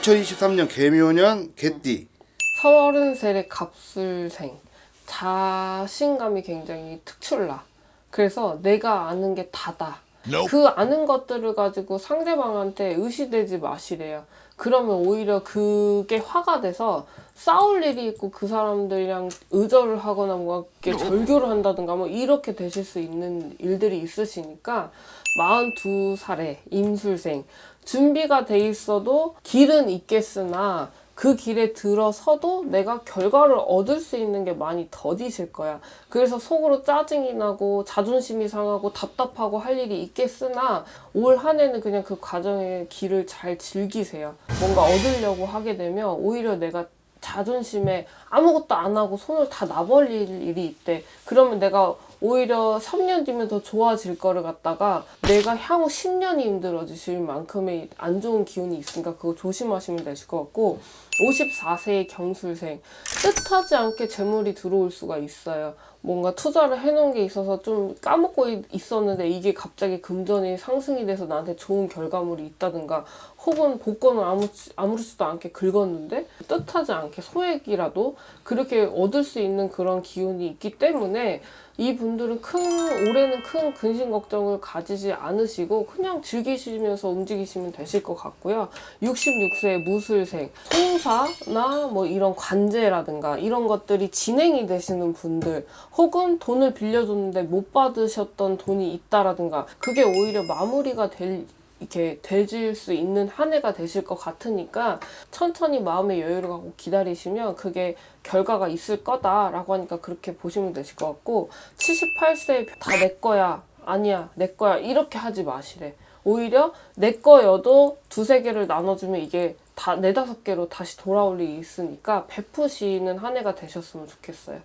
2023년 개묘년 개띠. 서른셀의 갑술생. 자신감이 굉장히 특출나. 그래서 내가 아는 게 다다 그 아는 것들을 가지고 상대방한테 의시되지 마시래요. 그러면 오히려 그게 화가 돼서 싸울 일이 있고 그 사람들이랑 의절을 하거나 뭔가 이렇게 절교를 한다든가 뭐 이렇게 되실 수 있는 일들이 있으시니까 42살의 임술생 준비가 돼 있어도 길은 있겠으나 그 길에 들어서도 내가 결과를 얻을 수 있는 게 많이 더디실 거야. 그래서 속으로 짜증이 나고 자존심이 상하고 답답하고 할 일이 있겠으나 올 한 해는 그냥 그 과정의 길을 잘 즐기세요. 뭔가 얻으려고 하게 되면 오히려 내가 자존심에 아무것도 안 하고 손을 다 놔버릴 일이 있대. 그러면 내가 오히려 3년 뒤면 더 좋아질 거를 갖다가 내가 향후 10년이 힘들어지실 만큼의 안 좋은 기운이 있으니까 그거 조심하시면 되실 것 같고 54세의 경술생 뜻하지 않게 재물이 들어올 수가 있어요. 뭔가 투자를 해놓은 게 있어서 좀 까먹고 있- 있었는데 이게 갑자기 금전이 상승이 돼서 나한테 좋은 결과물이 있다든가 혹은 복권을 아무, 아무렇지도 않게 긁었는데 뜻하지 않게 소액이라도 그렇게 얻을 수 있는 그런 기운이 있기 때문에 이 분들은 큰 올해는 큰 근심 걱정을 가지지 않으시고 그냥 즐기시면서 움직이시면 되실 것 같고요. 66세 무술생 송사나 뭐 이런 관제라든가 이런 것들이 진행이 되시는 분들 혹은 돈을 빌려줬는데 못 받으셨던 돈이 있다라든가 그게 오히려 마무리가 될 이렇게 되질 수 있는 한 해가 되실 것 같으니까 천천히 마음의 여유를 갖고 기다리시면 그게 결과가 있을 거다라고 하니까 그렇게 보시면 되실 것 같고 78세 다 내 거야 아니야 내 거야 이렇게 하지 마시래. 오히려 내 거여도 두세 개를 나눠주면 이게 다 네다섯 개로 다시 돌아올 일이 있으니까 베푸시는 한 해가 되셨으면 좋겠어요